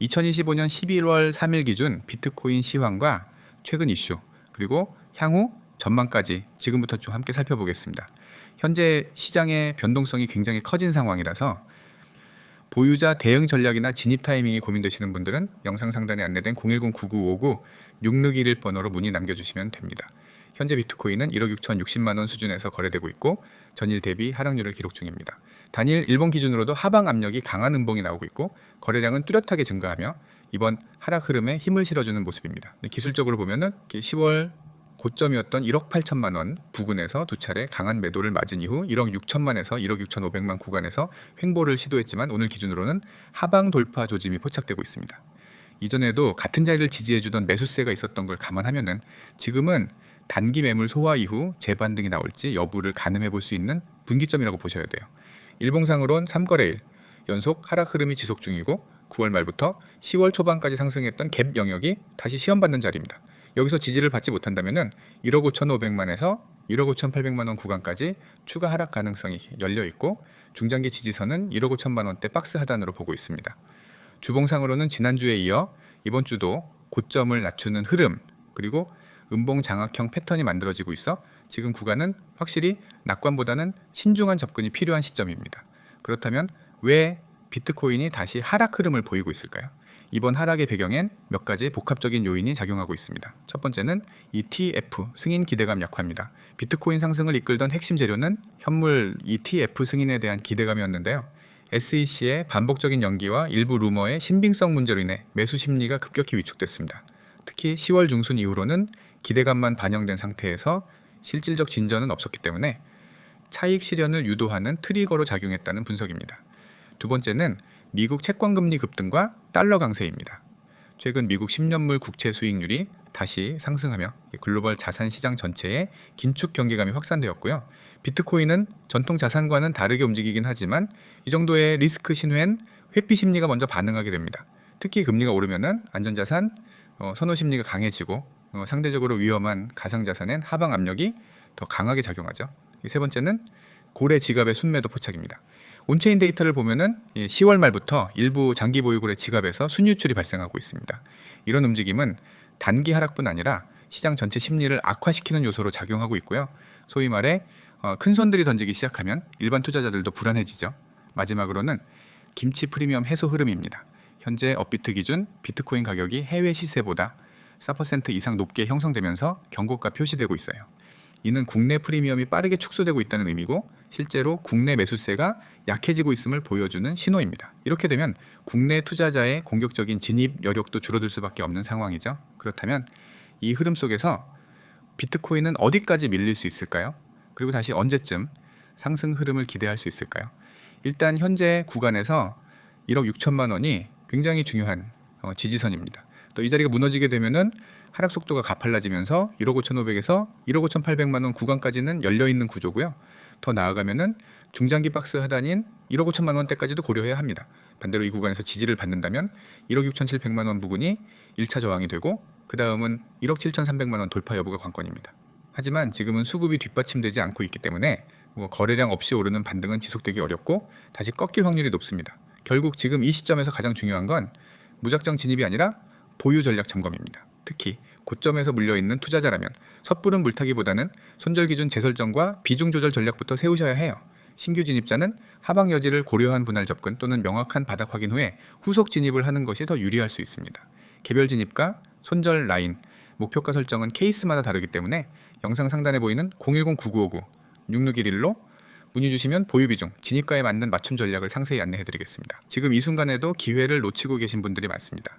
(2025년 11월 3일) 기준 비트코인 시황과 최근 이슈 그리고 향후 전망까지 지금부터 좀 함께 살펴보겠습니다. 현재 시장의 변동성이 굉장히 커진 상황이라서 보유자 대응 전략이나 진입 타이밍이 고민되시는 분들은 영상 상단에 안내된 010-9959-6611 번호로 문의 남겨주시면 됩니다. 현재 비트코인은 1억 6천60만 원 수준에서 거래되고 있고 전일 대비 하락률을 기록 중입니다. 단일 일본 기준으로도 하방 압력이 강한 음봉이 나오고 있고 거래량은 뚜렷하게 증가하며 이번 하락 흐름에 힘을 실어주는 모습입니다. 기술적으로 보면은 10월 고점이었던 1억 8천만 원 부근에서 두 차례 강한 매도를 맞은 이후 1억 6천만에서 1억 6천 5백만 구간에서 횡보를 시도했지만 오늘 기준으로는 하방 돌파 조짐이 포착되고 있습니다. 이전에도 같은 자리를 지지해주던 매수세가 있었던 걸 감안하면은 지금은 단기 매물 소화 이후 재반등이 나올지 여부를 가늠해 볼 수 있는 분기점이라고 보셔야 돼요. 일봉상으론 3거래일 연속 하락 흐름이 지속 중이고 9월 말부터 10월 초반까지 상승했던 갭 영역이 다시 시험받는 자리입니다. 여기서 지지를 받지 못한다면은 1억 5,500만에서 1억 5,800만 원 구간까지 추가 하락 가능성이 열려 있고 중장기 지지선은 1억 5천만 원대 박스 하단으로 보고 있습니다. 주봉상으로는 지난주에 이어 이번 주도 고점을 낮추는 흐름 그리고 음봉 장악형 패턴이 만들어지고 있어 지금 구간은 확실히 낙관보다는 신중한 접근이 필요한 시점입니다. 그렇다면 왜 비트코인이 다시 하락 흐름을 보이고 있을까요? 이번 하락의 배경엔 몇 가지 복합적인 요인이 작용하고 있습니다. 첫 번째는 ETF 승인 기대감 약화입니다. 비트코인 상승을 이끌던 핵심 재료는 현물 ETF 승인에 대한 기대감이었는데요. SEC의 반복적인 연기와 일부 루머의 신빙성 문제로 인해 매수 심리가 급격히 위축됐습니다. 특히 10월 중순 이후로는 기대감만 반영된 상태에서 실질적 진전은 없었기 때문에 차익 실현을 유도하는 트리거로 작용했다는 분석입니다. 두 번째는 미국 채권 금리 급등과 달러 강세입니다. 최근 미국 10년물 국채 수익률이 다시 상승하며 글로벌 자산 시장 전체에 긴축 경계감이 확산되었고요. 비트코인은 전통 자산과는 다르게 움직이긴 하지만 이 정도의 리스크 신호엔 회피 심리가 먼저 반응하게 됩니다. 특히 금리가 오르면은 안전자산 어, 선호 심리가 강해지고 어, 상대적으로 위험한 가상자산엔 하방 압력이 더 강하게 작용하죠. 세 번째는 고래 지갑의 순매도 포착입니다. 온체인 데이터를 보면은 10월 말부터 일부 장기 보유 고래 지갑에서 순유출이 발생하고 있습니다. 이런 움직임은 단기 하락뿐 아니라 시장 전체 심리를 악화시키는 요소로 작용하고 있고요. 소위 말해 어, 큰 손들이 던지기 시작하면 일반 투자자들도 불안해지죠. 마지막으로는 김치 프리미엄 해소 흐름입니다. 현재 업비트 기준 비트코인 가격이 해외 시세보다 4% 이상 높게 형성되면서 경고가 표시되고 있어요. 이는 국내 프리미엄이 빠르게 축소되고 있다는 의미고 실제로 국내 매수세가 약해지고 있음을 보여주는 신호입니다. 이렇게 되면 국내 투자자의 공격적인 진입 여력도 줄어들 수밖에 없는 상황이죠. 그렇다면 이 흐름 속에서 비트코인은 어디까지 밀릴 수 있을까요? 그리고 다시 언제쯤 상승 흐름을 기대할 수 있을까요? 일단 현재 구간에서 1억 6천만 원이 굉장히 중요한 어, 지지선입니다. 또 이 자리가 무너지게 되면은 하락 속도가 가팔라지면서 1억 5,500에서 1억 5,800만 원 구간까지는 열려 있는 구조고요. 더 나아가면은 중장기 박스 하단인 1억 5천만 원대까지도 고려해야 합니다. 반대로 이 구간에서 지지를 받는다면 1억 6,700만 원 부근이 1차 저항이 되고 그 다음은 1억 7,300만 원 돌파 여부가 관건입니다. 하지만 지금은 수급이 뒷받침되지 않고 있기 때문에 뭐 거래량 없이 오르는 반등은 지속되기 어렵고 다시 꺾일 확률이 높습니다. 결국 지금 이 시점에서 가장 중요한 건 무작정 진입이 아니라 보유 전략 점검입니다. 특히 고점에서 물려 있는 투자자라면 섣부른 물타기보다는 손절 기준 재설정과 비중 조절 전략부터 세우셔야 해요. 신규 진입자는 하방 여지를 고려한 분할 접근 또는 명확한 바닥 확인 후에 후속 진입을 하는 것이 더 유리할 수 있습니다. 개별 진입과 손절 라인, 목표가 설정은 케이스마다 다르기 때문에 영상 상단에 보이는 010-9959-6611로 문의 주시면 보유 비중, 진입가에 맞는 맞춤 전략을 상세히 안내해 드리겠습니다. 지금 이 순간에도 기회를 놓치고 계신 분들이 많습니다.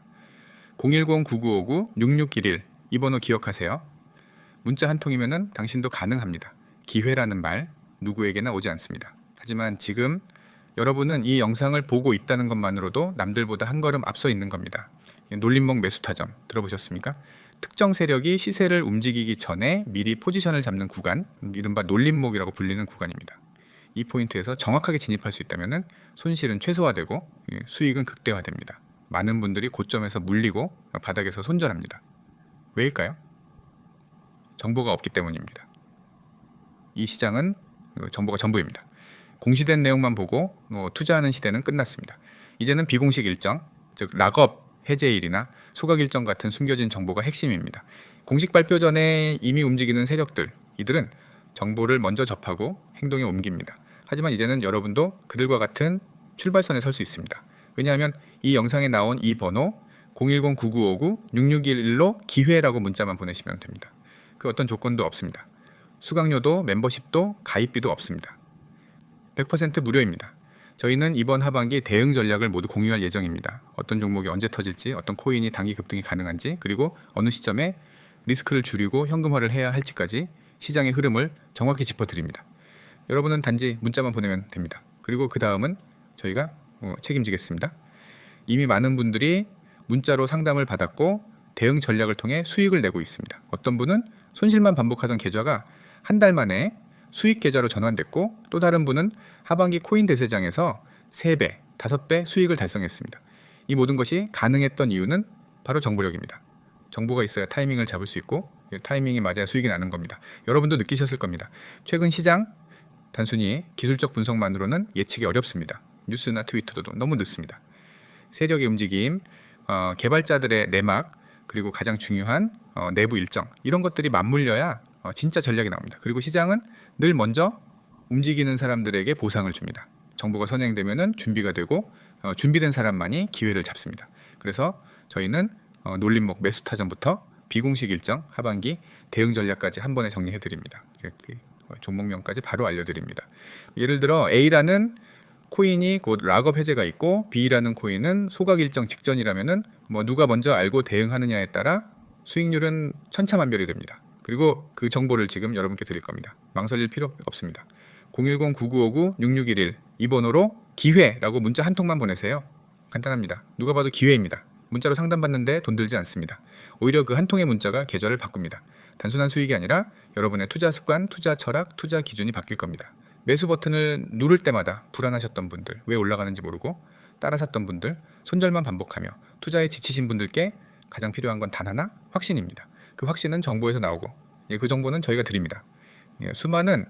010-9959-6611 이 번호 기억하세요. 문자 한 통이면은 당신도 가능합니다. 기회라는 말 누구에게나 오지 않습니다. 하지만 지금 여러분은 이 영상을 보고 있다는 것만으로도 남들보다 한 걸음 앞서 있는 겁니다. 놀림목 매수 타점 들어보셨습니까? 특정 세력이 시세를 움직이기 전에 미리 포지션을 잡는 구간, 이른바 놀림목이라고 불리는 구간입니다. 이 포인트에서 정확하게 진입할 수 있다면 손실은 최소화되고 예, 수익은 극대화됩니다. 많은 분들이 고점에서 물리고 바닥에서 손절합니다. 왜일까요? 정보가 없기 때문입니다. 이 시장은 정보가 전부입니다. 공시된 내용만 보고 뭐 투자하는 시대는 끝났습니다. 이제는 비공식 일정, 즉 락업 해제일이나 소각 일정 같은 숨겨진 정보가 핵심입니다. 공식 발표 전에 이미 움직이는 세력들, 이들은 정보를 먼저 접하고 행동에 옮깁니다. 하지만 이제는 여러분도 그들과 같은 출발선에 설 수 있습니다. 왜냐하면 이 영상에 나온 이 번호 010-9959-6611로 기회라고 문자만 보내시면 됩니다. 그 어떤 조건도 없습니다. 수강료도 멤버십도 가입비도 없습니다. 100% 무료입니다. 저희는 이번 하반기 대응 전략을 모두 공유할 예정입니다. 어떤 종목이 언제 터질지, 어떤 코인이 단기 급등이 가능한지, 그리고 어느 시점에 리스크를 줄이고 현금화를 해야 할지까지 시장의 흐름을 정확히 짚어드립니다. 여러분은 단지 문자만 보내면 됩니다. 그리고 그 다음은 저희가 어, 책임지겠습니다. 이미 많은 분들이 문자로 상담을 받았고 대응 전략을 통해 수익을 내고 있습니다. 어떤 분은 손실만 반복하던 계좌가 한 달 만에 수익 계좌로 전환됐고 또 다른 분은 하반기 코인 대세장에서 3배, 5배 수익을 달성했습니다. 이 모든 것이 가능했던 이유는 바로 정보력입니다. 정보가 있어야 타이밍을 잡을 수 있고 타이밍이 맞아야 수익이 나는 겁니다. 여러분도 느끼셨을 겁니다. 최근 시장 단순히 기술적 분석만으로는 예측이 어렵습니다. 뉴스나 트위터도 너무 늦습니다. 세력의 움직임, 어, 개발자들의 내막, 그리고 가장 중요한 어, 내부 일정 이런 것들이 맞물려야 어, 진짜 전략이 나옵니다. 그리고 시장은 늘 먼저 움직이는 사람들에게 보상을 줍니다. 정보가 선행되면은 준비가 되고 어, 준비된 사람만이 기회를 잡습니다. 그래서 저희는 어, 놀림목 매수 타전부터 비공식 일정 하반기 대응 전략까지 한 번에 정리해 드립니다. 종목명까지 바로 알려드립니다. 예를 들어 A라는 코인이 곧 락업 해제가 있고 B라는 코인은 소각 일정 직전이라면은 뭐 누가 먼저 알고 대응하느냐에 따라 수익률은 천차만별이 됩니다. 그리고 그 정보를 지금 여러분께 드릴 겁니다. 망설일 필요 없습니다. 010-9959-6611 이 번호로 기회라고 문자 한 통만 보내세요. 간단합니다. 누가 봐도 기회입니다. 문자로 상담받는데 돈 들지 않습니다. 오히려 그 한 통의 문자가 계좌를 바꿉니다. 단순한 수익이 아니라 여러분의 투자 습관, 투자 철학, 투자 기준이 바뀔 겁니다. 매수 버튼을 누를 때마다 불안하셨던 분들, 왜 올라가는지 모르고 따라 샀던 분들, 손절만 반복하며 투자에 지치신 분들께 가장 필요한 건 단 하나? 확신입니다. 그 확신은 정보에서 나오고 예, 그 정보는 저희가 드립니다. 예, 수많은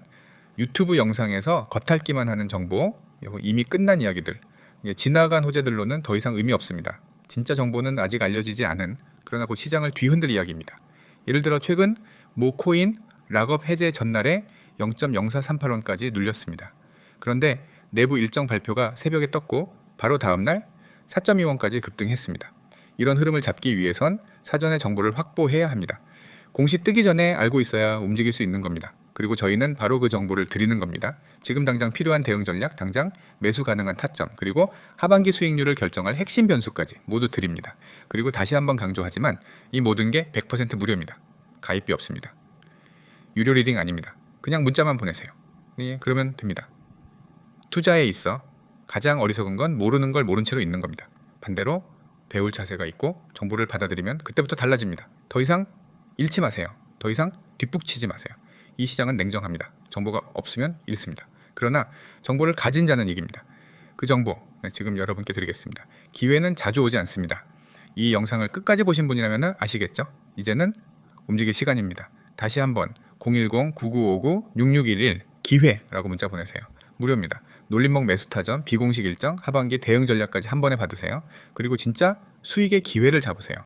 유튜브 영상에서 겉핥기만 하는 정보, 예, 이미 끝난 이야기들, 예, 지나간 호재들로는 더 이상 의미 없습니다. 진짜 정보는 아직 알려지지 않은 그러나 곧 시장을 뒤흔들 이야기입니다. 예를 들어 최근 모 코인 락업 해제 전날에 0.0438원까지 눌렸습니다. 그런데 내부 일정 발표가 새벽에 떴고 바로 다음 날 4.2원까지 급등했습니다. 이런 흐름을 잡기 위해선 사전에 정보를 확보해야 합니다. 공시 뜨기 전에 알고 있어야 움직일 수 있는 겁니다. 그리고 저희는 바로 그 정보를 드리는 겁니다. 지금 당장 필요한 대응 전략, 당장 매수 가능한 타점, 그리고 하반기 수익률을 결정할 핵심 변수까지 모두 드립니다. 그리고 다시 한번 강조하지만 이 모든 게 100% 무료입니다. 가입비 없습니다. 유료 리딩 아닙니다. 그냥 문자만 보내세요. 예, 그러면 됩니다. 투자에 있어 가장 어리석은 건 모르는 걸 모른 채로 있는 겁니다. 반대로 배울 자세가 있고 정보를 받아들이면 그때부터 달라집니다. 더 이상 잃지 마세요. 더 이상 뒷북치지 마세요. 이 시장은 냉정합니다. 정보가 없으면 잃습니다. 그러나 정보를 가진 자는 이깁니다. 그 정보 네, 지금 여러분께 드리겠습니다. 기회는 자주 오지 않습니다. 이 영상을 끝까지 보신 분이라면 아시겠죠? 이제는 움직일 시간입니다. 다시 한번 010-9959-6611 기회라고 문자 보내세요. 무료입니다. 놀림목 매수타전 비공식 일정 하반기 대응 전략까지 한 번에 받으세요. 그리고 진짜 수익의 기회를 잡으세요.